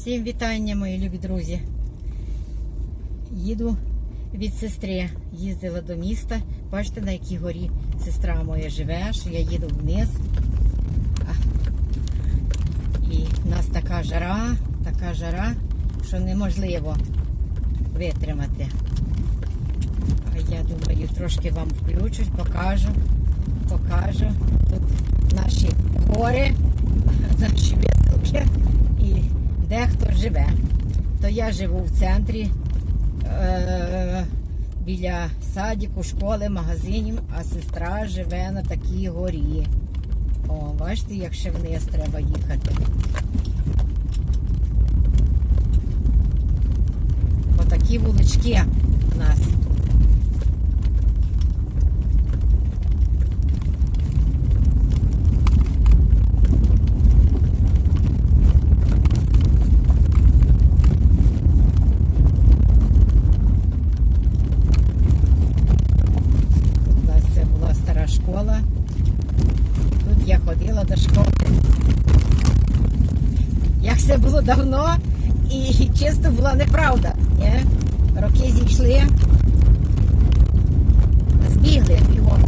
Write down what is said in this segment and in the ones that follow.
Всім вітання, мої любі друзі. Їду від сестри. Їздила до міста. Бачите, на якій горі сестра моя живе, що я їду вниз. І в нас така жара, така жара, що неможливо витримати. А я думаю, трошки вам включусь, покажу, покажу. Тут наші гори, наші висилки і дехто живе. То я живу в центрі е- біля садіку, школи, магазинів, а сестра живе на такій горі. О, бачите, як ще вниз треба їхати. Отакі вулички у нас. Тут у нас це була стара школа. Тут я ходила до школи. Як все було давно і чисто була неправда. Ні? Роки зійшли, збігли його.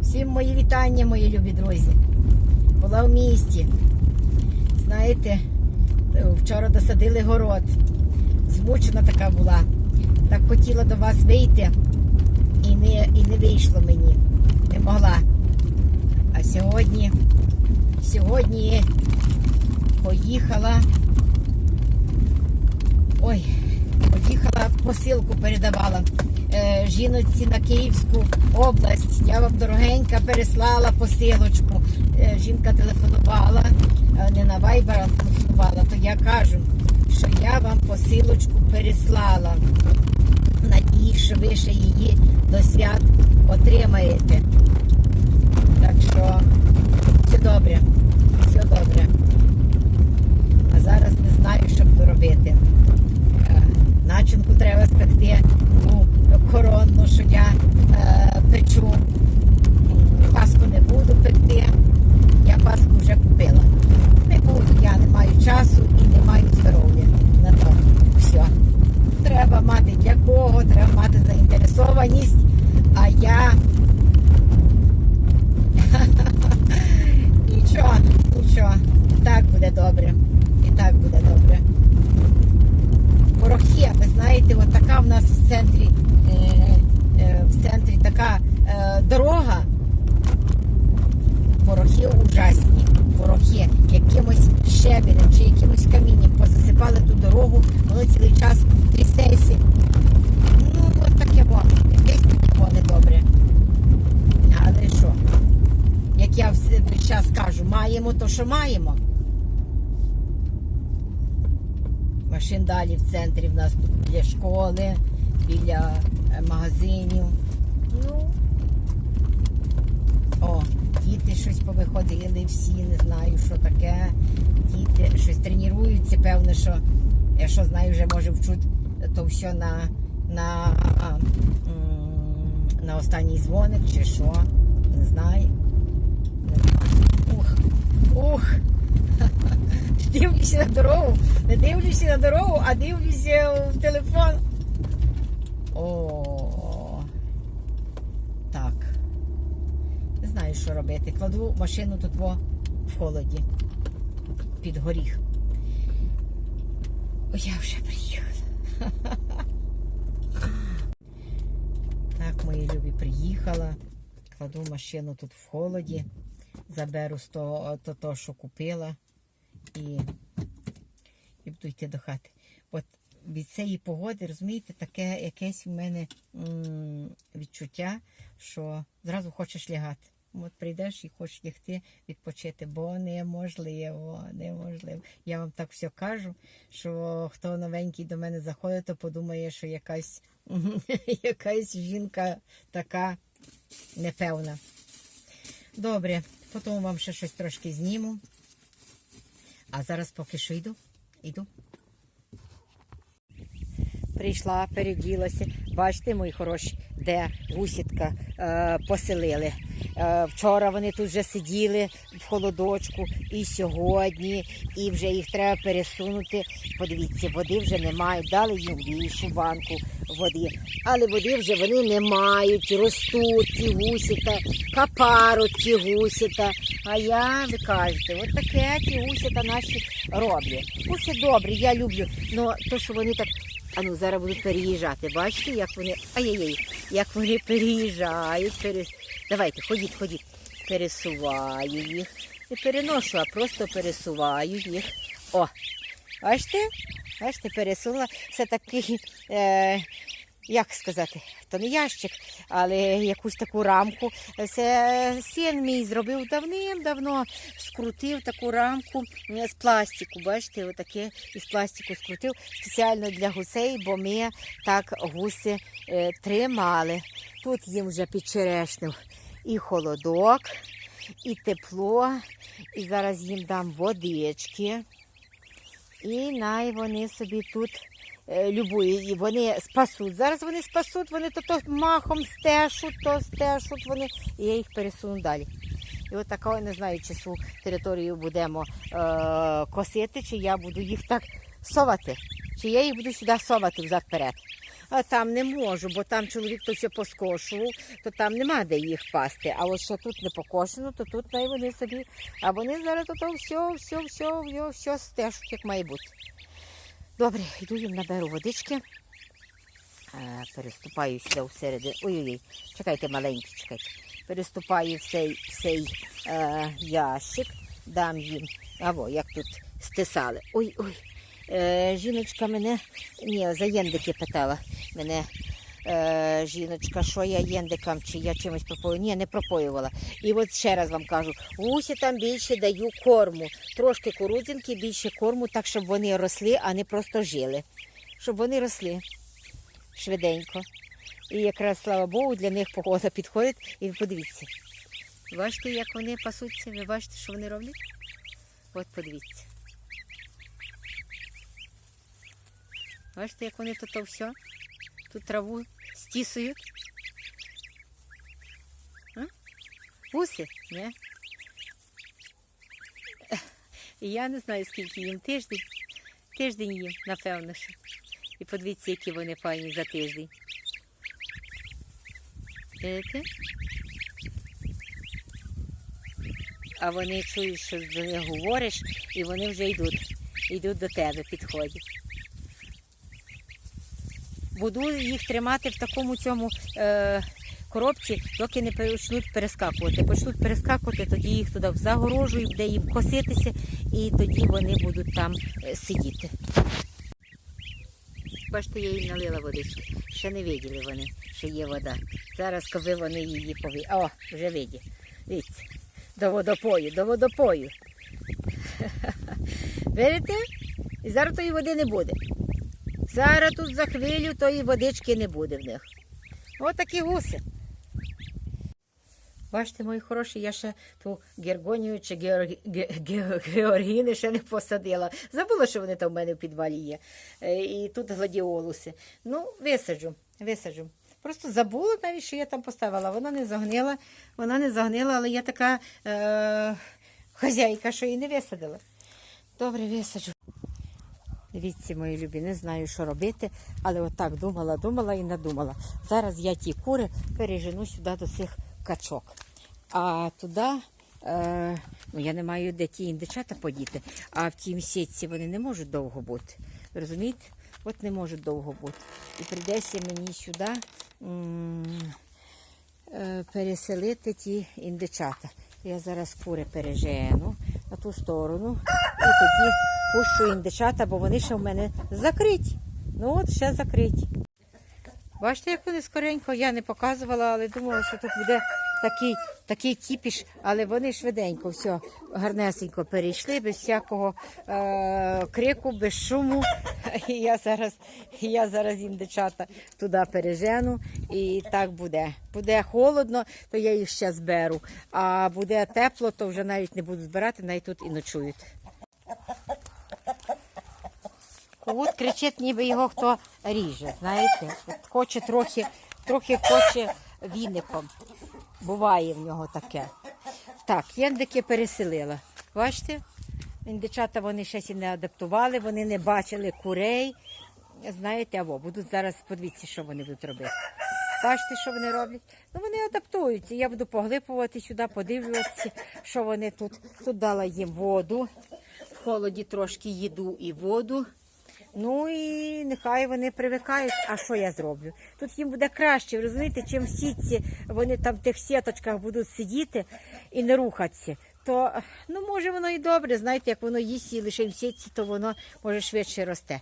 Всім мої вітання, мої любі друзі. Була в місті. Знаєте, вчора досадили город. Змучена така була. Так хотіла до вас вийти і не, і не вийшло мені. Не могла. А сьогодні, сьогодні поїхала. Ой, поїхала посилку передавала е, жіночці на Київську область. Я вам дорогенька переслала посилочку. Е, жінка телефонувала, е, не на Viber, телефонувала. То я кажу, що я вам посилочку переслала. Надію, що ви ще її до свят отримаєте. Так що все добре, все добре. А зараз не знаю, що буду робити. Е, Начинку треба спекти, ту коронну, що я е, печу. М, Паску не буду пекти. Я паску вже купила. Не буду, я не маю часу і не маю здоров'я на то. Все. Треба мати для кого, треба мати заінтересованість, а я нічого, нічого. І так буде добре. І так буде добре. Порохи, ви знаєте, от така в нас в центрі, е, е, в центрі така е, дорога. Порохи ужасні. Порохи якимось щебенем чи якимось камінням позасипали ту дорогу, воно цілий час трясеться. Ну, от таке во, якесь таке во недобре. Але що? Як я весь час кажу, маємо то, що маємо. Машин далі в центрі в нас тут біля школи, біля е, магазинів. Ну, о, діти щось повиходили, всі не знаю, що таке. Діти щось тренуються, певно, що я що знаю, вже може вчуть то все на, на, на останній дзвоник чи що. Не знаю. Не знаю. Ух, ух. Дивлюся на дорогу, не дивлюся на дорогу, а дивлюся в телефон. О, так. Не знаю, що робити. Кладу машину тут в холоді. Під горіх. О, я вже приїхала. Так, мої любі, приїхала. Кладу машину тут в холоді. Заберу з того, то, то, що купила. І, і буду йти до хати. От від цієї погоди, розумієте, таке якесь в мене м, відчуття, що зразу хочеш лягати. От прийдеш і хочеш лягти, відпочити, бо неможливо, неможливо. Я вам так все кажу, що хто новенький до мене заходить, то подумає, що якась, якась жінка така непевна. Добре, потім вам ще щось трошки зніму. А зараз поки що йду. Йду. прийшла, переділася. Бачите, мої хороші, де гусітка е, поселили. Е, вчора вони тут вже сиділи в холодочку, і сьогодні, і вже їх треба пересунути. Подивіться, води вже немає. Дали їм більшу банку води, але води вже вони не мають, ростуть ті гусіта, капаруть ті гусіта. А я, ви кажете, от таке ті гусіта наші роблять. Гуси добрі, я люблю. але то, що вони так. А ну зараз будуть переїжджати. Бачите, як вони. Ай-яй-яй, як вони переїжджають. Перес... Давайте, ходіть, ходіть. Пересуваю їх. Не переношу, а просто пересуваю їх. О! Бачите? Бачите, пересунула. Це такий, е, як сказати, то не ящик, але якусь таку рамку. Це син мій зробив давним-давно, скрутив таку рамку е, з пластику. Бачите, отаке із пластику скрутив спеціально для гусей, бо ми так гуси е, тримали. Тут їм вже підчерешнив і холодок, і тепло. І зараз їм дам водички. І най вони собі тут е, любують, і вони спасуть. Зараз вони спасуть, вони то, то махом стешуть, то стешуть вони, і я їх пересуну далі. І от така, не знаю, чи цю територію будемо е, косити, чи я буду їх так совати, чи я їх буду сюди совати взад-перед. А там не можу, бо там чоловік то все поскошував, то там нема де їх пасти. А от що тут не покошено, то тут най вони собі. А вони зараз то все, все, все, все, все стежуть, як має бути. Добре, йду їм наберу водички. Е, переступаю сюди всередину. Ой-ой-ой, чекайте, маленькі, чекайте. Переступаю в цей, цей е, ящик, дам їм. Або як тут стисали. Ой-ой. Е, жіночка мене, ні, за єндики питала мене. Е, жіночка, що я єндикам, чи я чимось пропою. Ні, не пропоювала. І от ще раз вам кажу, гусі там більше даю корму. Трошки курудзинки, більше корму, так, щоб вони росли, а не просто жили. Щоб вони росли швиденько. І якраз, слава Богу, для них погода підходить. І подивіться. Бачите, як вони пасуться? Ви бачите, що вони роблять? От подивіться. Бачите, як вони тут все? Тут траву стісують. А? Гуси, ні? Я не знаю, скільки їм тиждень. Тиждень їм, напевно, що. І подивіться, які вони файні за тиждень. Видите? А вони чують, що них говориш, і вони вже йдуть. Йдуть до тебе, підходять. Буду їх тримати в такому цьому е, коробці, доки не почнуть перескакувати. Почнуть перескакувати, тоді їх туди загорожую, де їм коситися, і тоді вони будуть там е, сидіти. Бачите, я їм налила водички. Ще не виділи вони, що є вода. Зараз, коли вони її пові... О, вже виді. Дивіться. До водопою, до водопою. Видите? І зараз тої води не буде. Зараз тут за хвилю тої водички не буде в них. Ось такі гуси. Бачите, мої хороші, я ще ту Гергонію чи Георгі... Ге- Ге- Георгіни ще не посадила. Забула, що вони там в мене в підвалі є. Е, І тут гладіолуси. Ну, висаджу, висаджу. Просто забула навіть, що я там поставила. Вона не загнила, вона не загнила, але я така е- хазяйка, що її не висадила. Добре, висаджу. Дивіться, мої любі, не знаю, що робити, але отак думала, думала і надумала. Зараз я ті кури пережену сюди до цих качок. А туди, е, ну я не маю де ті індичата подіти, а в тій сітці вони не можуть довго бути. Розумієте? От не можуть довго бути. І прийдеться мені сюди е, переселити ті індичата. Я зараз кури пережену на ту сторону і тоді пущу індичата, бо вони ще в мене закриті. Ну от ще закриті. Бачите, як вони скоренько, я не показувала, але думала, що тут буде такий, такий кіпіш, але вони швиденько, все, гарнесенько перейшли, без всякого е- крику, без шуму. Я зараз, я зараз їм дичата туди пережену, і так буде. Буде холодно, то я їх ще зберу. А буде тепло, то вже навіть не буду збирати, навіть тут і ночують. Кут кричить, ніби його хто ріже, знаєте. От хоче трохи, трохи хоче віником. Буває в нього таке. Так, єндики переселила. Бачите? Індичата вони ще сі не адаптували, вони не бачили курей. Знаєте, або будуть зараз, подивіться, що вони будуть робити. Бачите, що вони роблять? Ну вони адаптуються. Я буду поглипувати сюди, подивлюватися, що вони тут. Тут дала їм воду, холоді трошки їду і воду. Ну і нехай вони привикають. А що я зроблю? Тут їм буде краще, розумієте, чим в сітці вони там в тих сіточках будуть сидіти і не рухатися. То ну може воно і добре, знаєте, як воно їсть і лише в сітці, то воно може швидше росте.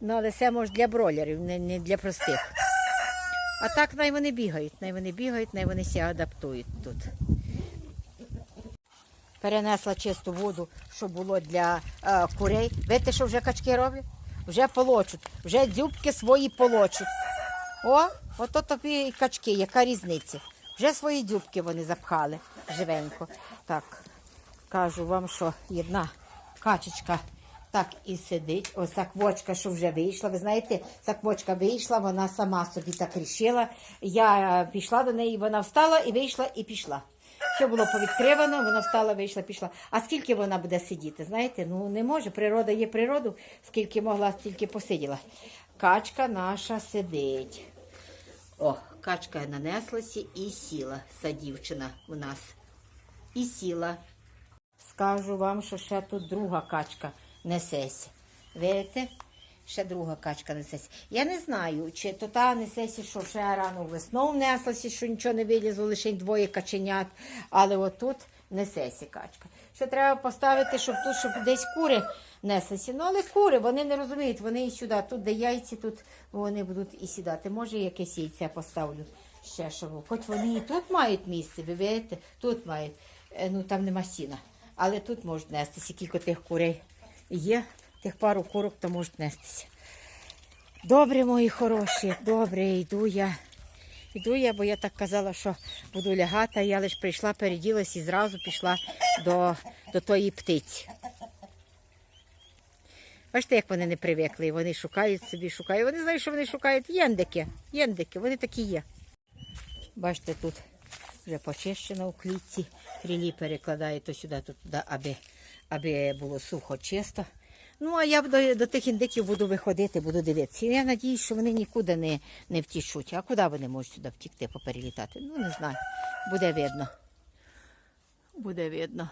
Ну, але це може для бройлерів, не, не для простих. А так най вони бігають, най вони бігають, най вони себе адаптують тут. Перенесла чисту воду, що було для е, курей. Видите, що вже качки роблять? Вже полочуть, вже дзюбки свої полочуть. О, ото тобі і качки, яка різниця. Вже свої дзюбки вони запхали живенько. Так, кажу вам, що одна качечка так і сидить. Ось ця квочка, що вже вийшла. Ви знаєте, ця квочка вийшла, вона сама собі так рішила. Я е, пішла до неї, вона встала і вийшла, і пішла. Все було повідкривано, вона встала, вийшла, пішла. А скільки вона буде сидіти? Знаєте, ну не може. Природа є природу, скільки могла, стільки посиділа. Качка наша сидить. О, качка нанеслася і сіла, ця дівчина у нас. І сіла. Скажу вам, що ще тут друга качка несеться. Видите? Ще друга качка несеться. Я не знаю, чи то та несеться, що ще рано весною внеслася, що нічого не вилізло, лише двоє каченят. Але отут несеться качка. Ще треба поставити, щоб тут, щоб десь кури неслися. Ну, але кури, вони не розуміють, вони і сюди. Тут, де яйці, тут вони будуть і сідати. Може, якесь яйце поставлю ще, щоб. Хоч вони і тут мають місце, ви бачите, тут мають. Е, Ну там нема сіна. Але тут можуть нестися, кілька тих курей є, тих пару курок, то можуть нестися. Добре, мої хороші, добре, йду я. Йду я, бо я так казала, що буду лягати, а я лише прийшла, переділась і зразу пішла до, до тої птиці. Бачите, як вони не привикли, вони шукають собі, шукають. Вони знають, що вони шукають єндики. Єндики, вони такі є. Бачите, тут вже почищено у клітці. Крілі перекладаю то сюди, то туди, аби, аби було сухо, чисто. Ну, а я до, до тих індиків буду виходити, буду дивитися. Я надіюсь, що вони нікуди не, не втічуть. А куди вони можуть сюди втікти, поперелітати? Ну, не знаю. Буде видно. Буде видно.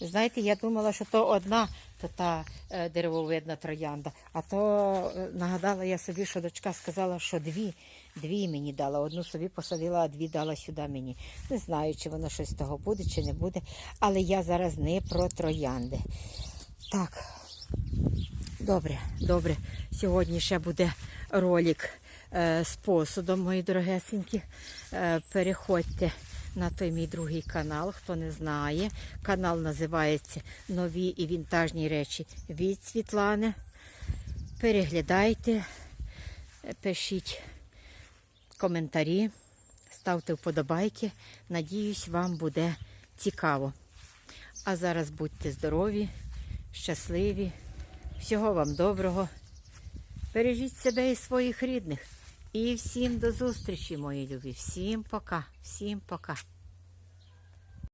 Знаєте, я думала, що то одна то та е, деревовидна троянда. А то е, нагадала я собі, що дочка сказала, що дві, дві мені дала. Одну собі посадила, а дві дала сюди мені. Не знаю, чи воно щось з того буде, чи не буде. Але я зараз не про троянди. Так, добре, добре. Сьогодні ще буде ролик е, з посудом, мої дорогесенькі. Е, переходьте на той мій другий канал, хто не знає. Канал називається Нові і вінтажні речі від Світлани. Переглядайте, пишіть коментарі, ставте вподобайки. Надіюсь, вам буде цікаво. А зараз будьте здорові, щасливі, всього вам доброго. Бережіть себе і своїх рідних. І всім до зустрічі, мої любі. Всім пока, всім пока.